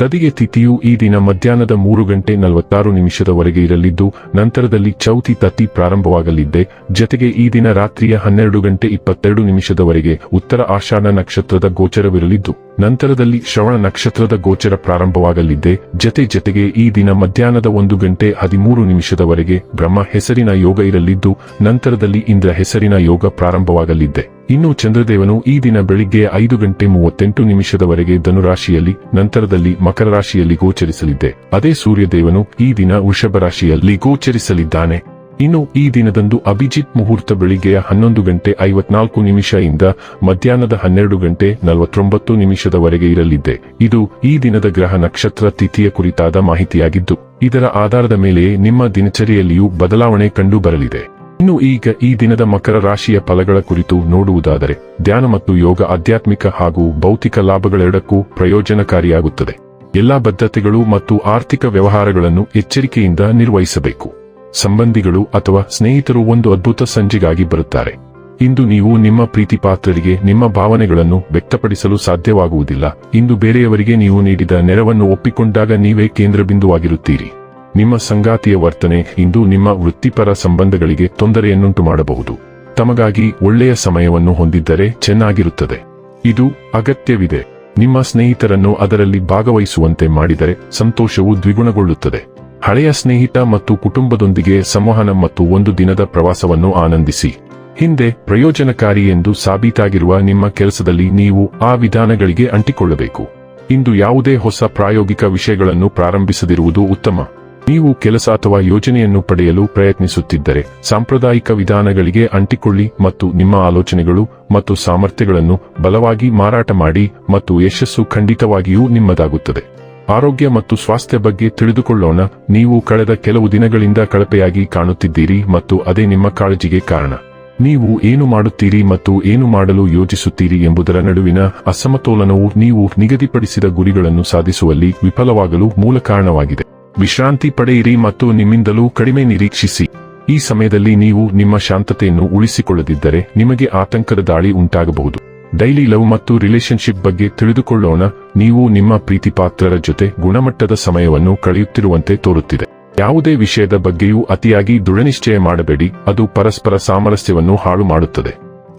ತದಿಗೆ ತಿಥಿಯು ಈ ದಿನ ಮಧ್ಯಾಹ್ನದ ಮೂರು ಗಂಟೆ ನಲವತ್ತಾರು ನಿಮಿಷದವರೆಗೆ ಇರಲಿದ್ದು, ನಂತರದಲ್ಲಿ ಚೌತಿ ತತಿ ಪ್ರಾರಂಭವಾಗಲಿದ್ದೆ. ಜತೆಗೆ ಈ ದಿನ ರಾತ್ರಿಯ ಹನ್ನೆರಡು ಗಂಟೆ ಇಪ್ಪತ್ತೆರಡು ನಿಮಿಷದವರೆಗೆ ಉತ್ತರ ಆಷಾಢ ನಕ್ಷತ್ರದ ಗೋಚರವಿರಲಿದ್ದು, ನಂತರದಲ್ಲಿ ಶ್ರವಣ ನಕ್ಷತ್ರದ ಗೋಚರ ಪ್ರಾರಂಭವಾಗಲಿದ್ದೆ. ಜತೆ ಜತೆಗೆ ಈ ದಿನ ಮಧ್ಯಾಹ್ನದ ಒಂದು ಗಂಟೆ ಹದಿಮೂರು ನಿಮಿಷದವರೆಗೆ ಬ್ರಹ್ಮ ಹೆಸರಿನ ಯೋಗ ಇರಲಿದ್ದು, ನಂತರದಲ್ಲಿ ಇಂದ್ರ ಹೆಸರಿನ ಯೋಗ ಪ್ರಾರಂಭವಾಗಲಿದ್ದೆ. ಇನ್ನು ಚಂದ್ರದೇವನು ಈ ದಿನ ಬೆಳಿಗ್ಗೆ ಐದು ಗಂಟೆ ಮೂವತ್ತೆಂಟು ನಿಮಿಷದವರೆಗೆ ಧನುರಾಶಿಯಲ್ಲಿ, ನಂತರದಲ್ಲಿ ಮಕರ ರಾಶಿಯಲ್ಲಿ ಗೋಚರಿಸಲಿದ್ದೆ. ಅದೇ ಸೂರ್ಯದೇವನು ಈ ದಿನ ವೃಷಭ ರಾಶಿಯಲ್ಲಿ ಗೋಚರಿಸಲಿದ್ದಾನೆ. ಇನ್ನು ಈ ದಿನದಂದು ಅಭಿಜಿತ್ ಮುಹೂರ್ತ ಬೆಳಿಗ್ಗೆಯ ಹನ್ನೊಂದು ಗಂಟೆ ಐವತ್ನಾಲ್ಕು ನಿಮಿಷ ಇಂದ ಮಧ್ಯಾಹ್ನದ ಹನ್ನೆರಡು ಗಂಟೆ ನಲವತ್ತೊಂಬತ್ತು ನಿಮಿಷದವರೆಗೆ ಇರಲಿದ್ದೆ. ಇದು ಈ ದಿನದ ಗ್ರಹ ನಕ್ಷತ್ರ ತಿಥಿಯ ಕುರಿತಾದ ಮಾಹಿತಿಯಾಗಿದ್ದು, ಇದರ ಆಧಾರದ ಮೇಲೆಯೇ ನಿಮ್ಮ ದಿನಚರಿಯಲ್ಲಿಯೂ ಬದಲಾವಣೆ ಕಂಡು ಬರಲಿದೆ ಇನ್ನು ಈಗ ಈ ದಿನದ ಮಕರ ರಾಶಿಯ ಫಲಗಳ ಕುರಿತು ನೋಡುವುದಾದರೆ, ಧ್ಯಾನ ಮತ್ತು ಯೋಗ ಆಧ್ಯಾತ್ಮಿಕ ಹಾಗೂ ಭೌತಿಕ ಲಾಭಗಳೆರಡಕ್ಕೂ ಪ್ರಯೋಜನಕಾರಿಯಾಗುತ್ತದೆ. ಎಲ್ಲಾ ಬದ್ಧತೆಗಳು ಮತ್ತು ಆರ್ಥಿಕ ವ್ಯವಹಾರಗಳನ್ನು ಎಚ್ಚರಿಕೆಯಿಂದ ನಿರ್ವಹಿಸಬೇಕು. ಸಂಬಂಧಿಗಳು ಅಥವಾ ಸ್ನೇಹಿತರು ಒಂದು ಅದ್ಭುತ ಸಂಜೆಗಾಗಿ ಬರುತ್ತಾರೆ. ಇಂದು ನೀವು ನಿಮ್ಮ ಪ್ರೀತಿಪಾತ್ರರಿಗೆ ನಿಮ್ಮ ಭಾವನೆಗಳನ್ನು ವ್ಯಕ್ತಪಡಿಸಲು ಸಾಧ್ಯವಾಗುವುದಿಲ್ಲ. ಇಂದು ಬೇರೆಯವರಿಗೆ ನೀವು ನೀಡಿದ ನೆರವನ್ನು ಒಪ್ಪಿಕೊಂಡಾಗ ನೀವೇ ಕೇಂದ್ರಬಿಂದುವಾಗಿರುತ್ತೀರಿ. ನಿಮ್ಮ ಸಂಗಾತಿಯ ವರ್ತನೆ ಇಂದು ನಿಮ್ಮ ವೃತ್ತಿಪರ ಸಂಬಂಧಗಳಿಗೆ ತೊಂದರೆಯನ್ನುಂಟು ಮಾಡಬಹುದು ತಮಗಾಗಿ ಒಳ್ಳೆಯ ಸಮಯವನ್ನು ಹೊಂದಿದ್ದರೆ ಚೆನ್ನಾಗಿರುತ್ತದೆ. ಇದು ಅಗತ್ಯವಿದೆ. ನಿಮ್ಮ ಸ್ನೇಹಿತರನ್ನು ಅದರಲ್ಲಿ ಭಾಗವಹಿಸುವಂತೆ ಮಾಡಿದರೆ ಸಂತೋಷವು ದ್ವಿಗುಣಗೊಳ್ಳುತ್ತದೆ. ಹಳೆಯ ಸ್ನೇಹಿತ ಮತ್ತು ಕುಟುಂಬದೊಂದಿಗೆ ಸಂವಹನ ಮತ್ತು ಒಂದು ದಿನದ ಪ್ರವಾಸವನ್ನು ಆನಂದಿಸಿ. ಹಿಂದೆ ಪ್ರಯೋಜನಕಾರಿ ಎಂದು ಸಾಬೀತಾಗಿರುವ ನಿಮ್ಮ ಕೆಲಸದಲ್ಲಿ ನೀವು ಆ ವಿಧಾನಗಳಿಗೆ ಅಂಟಿಕೊಳ್ಳಬೇಕು. ಇಂದು ಯಾವುದೇ ಹೊಸ ಪ್ರಾಯೋಗಿಕ ವಿಷಯಗಳನ್ನು ಪ್ರಾರಂಭಿಸದಿರುವುದು ಉತ್ತಮ. ನೀವು ಕೆಲಸ ಅಥವಾ ಯೋಜನೆಯನ್ನು ಪಡೆಯಲು ಪ್ರಯತ್ನಿಸುತ್ತಿದ್ದರೆ ಸಾಂಪ್ರದಾಯಿಕ ವಿಧಾನಗಳಿಗೆ ಅಂಟಿಕೊಳ್ಳಿ ಮತ್ತು ನಿಮ್ಮ ಆಲೋಚನೆಗಳು ಮತ್ತು ಸಾಮರ್ಥ್ಯಗಳನ್ನು ಬಲವಾಗಿ ಮಾರಾಟ ಮಾಡಿ ಮತ್ತು ಯಶಸ್ಸು ಖಂಡಿತವಾಗಿಯೂ ನಿಮ್ಮದಾಗುತ್ತದೆ. ಆರೋಗ್ಯ ಮತ್ತು ಸ್ವಾಸ್ಥ್ಯ ಬಗ್ಗೆ ತಿಳಿದುಕೊಳ್ಳೋಣ. ನೀವು ಕಳೆದ ಕೆಲವು ದಿನಗಳಿಂದ ಕಳಪೆಯಾಗಿ ಕಾಣುತ್ತಿದ್ದೀರಿ ಮತ್ತು ಅದೇ ನಿಮ್ಮ ಕಾಳಜಿಗೆ ಕಾರಣ. ನೀವು ಏನು ಮಾಡುತ್ತೀರಿ ಮತ್ತು ಏನು ಮಾಡಲು ಯೋಜಿಸುತ್ತೀರಿ ಎಂಬುದರ ನಡುವಿನ ಅಸಮತೋಲನವು ನೀವು ನಿಗದಿಪಡಿಸಿದ ಗುರಿಗಳನ್ನು ಸಾಧಿಸುವಲ್ಲಿ ವಿಫಲವಾಗಲು ಮೂಲ ಕಾರಣವಾಗಿದೆ. ವಿಶ್ರಾಂತಿ ಪಡೆಯಿರಿ ಮತ್ತು ನಿಮ್ಮಿಂದಲೂ ಕಡಿಮೆ ನಿರೀಕ್ಷಿಸಿ. ಈ ಸಮಯದಲ್ಲಿ ನೀವು ನಿಮ್ಮ ಶಾಂತತೆಯನ್ನು ಉಳಿಸಿಕೊಳ್ಳದಿದ್ದರೆ ನಿಮಗೆ ಆತಂಕದ ದಾಳಿ ಉಂಟಾಗಬಹುದು. ಡೈಲಿ ಲವ್ ಮತ್ತು ರಿಲೇಶನ್ಶಿಪ್ ಬಗ್ಗೆ ತಿಳಿದುಕೊಳ್ಳೋಣ. ನೀವು ನಿಮ್ಮ ಪ್ರೀತಿಪಾತ್ರರ ಜೊತೆ ಗುಣಮಟ್ಟದ ಸಮಯವನ್ನು ಕಳೆಯುತ್ತಿರುವಂತೆ ತೋರುತ್ತಿದೆ. ಯಾವುದೇ ವಿಷಯದ ಬಗ್ಗೆಯೂ ಅತಿಯಾಗಿ ದೃಢನಿಶ್ಚಯ ಮಾಡಬೇಡಿ. ಅದು ಪರಸ್ಪರ ಸಾಮರಸ್ಯವನ್ನು ಹಾಳು ಮಾಡುತ್ತದೆ.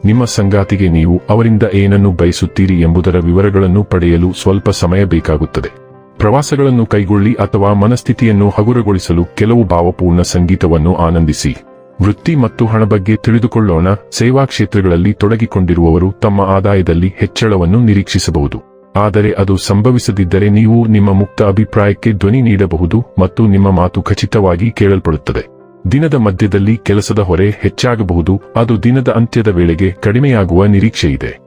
ನಿಮ್ಮ ಸಂಗಾತಿಗೆ ನೀವು ಅವರಿಂದ ಏನನ್ನು ಬಯಸುತ್ತೀರಿ ಎಂಬುದರ ವಿವರಗಳನ್ನು ಪಡೆಯಲು ಸ್ವಲ್ಪ ಸಮಯ ಬೇಕಾಗುತ್ತದೆ. ಪ್ರವಾಸಗಳನ್ನು ಕೈಗೊಳ್ಳಿ ಅಥವಾ ಮನಸ್ಥಿತಿಯನ್ನು ಹಗುರಗೊಳಿಸಲು ಕೆಲವು ಭಾವಪೂರ್ಣ ಸಂಗೀತವನ್ನು ಆನಂದಿಸಿ. ವೃತ್ತಿ ಮತ್ತು ಹಣ ಬಗ್ಗೆ ತಿಳಿದುಕೊಳ್ಳೋಣ. ಸೇವಾ ಕ್ಷೇತ್ರಗಳಲ್ಲಿ ತೊಡಗಿಕೊಂಡಿರುವವರು ತಮ್ಮ ಆದಾಯದಲ್ಲಿ ಹೆಚ್ಚಳವನ್ನು ನಿರೀಕ್ಷಿಸಬಹುದು. ಆದರೆ ಅದು ಸಂಭವಿಸದಿದ್ದರೆ ನೀವು ನಿಮ್ಮ ಮುಕ್ತ ಅಭಿಪ್ರಾಯಕ್ಕೆ ಧ್ವನಿ ನೀಡಬಹುದು ಮತ್ತು ನಿಮ್ಮ ಮಾತು ಖಚಿತವಾಗಿ ಕೇಳಲ್ಪಡುತ್ತದೆ. ದಿನದ ಮಧ್ಯದಲ್ಲಿ ಕೆಲಸದ ಹೊರೆ ಹೆಚ್ಚಾಗಬಹುದು. ಅದು ದಿನದ ಅಂತ್ಯದ ವೇಳೆಗೆ ಕಡಿಮೆಯಾಗುವ ನಿರೀಕ್ಷೆಯಿದೆ.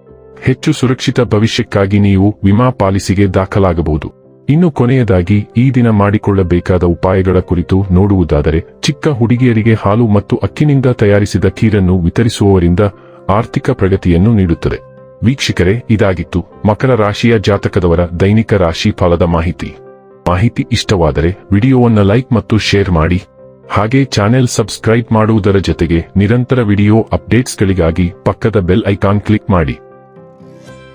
ಹೆಚ್ಚು ಸುರಕ್ಷಿತ ಭವಿಷ್ಯಕ್ಕಾಗಿ ನೀವು ವಿಮಾ ಪಾಲಿಸಿಗೆ ದಾಖಲಾಗಬಹುದು. ಇನ್ನು ಕೊನೆಯದಾಗಿ ಈ ದಿನ ಮಾಡಿಕೊಳ್ಳಬೇಕಾದ ಉಪಾಯಗಳ ಕುರಿತು ನೋಡುವುದಾದರೆ, ಚಿಕ್ಕ ಹುಡುಗಿಯರಿಗೆ ಹಾಲು ಮತ್ತು ಅಕ್ಕಿನಿಂದ ತಯಾರಿಸಿದ ಖೀರನ್ನು ವಿತರಿಸುವವರಿಂದ ಆರ್ಥಿಕ ಪ್ರಗತಿಯನ್ನು ನೀಡುತ್ತದೆ. ವೀಕ್ಷಕರೇ, ಇದಾಗಿತ್ತು ಮಕರ ರಾಶಿಯ ಜಾತಕದವರ ದೈನಿಕ ರಾಶಿ ಫಲದ ಮಾಹಿತಿ. ಮಾಹಿತಿ ಇಷ್ಟವಾದರೆ ವಿಡಿಯೋವನ್ನ ಲೈಕ್ ಮತ್ತು ಶೇರ್ ಮಾಡಿ. ಹಾಗೆ ಚಾನೆಲ್ ಸಬ್ಸ್ಕ್ರೈಬ್ ಮಾಡುವುದರ ಜೊತೆಗೆ ನಿರಂತರ ವಿಡಿಯೋ ಅಪ್ಡೇಟ್ಸ್ಗಳಿಗಾಗಿ ಪಕ್ಕದ ಬೆಲ್ ಐಕಾನ್ ಕ್ಲಿಕ್ ಮಾಡಿ.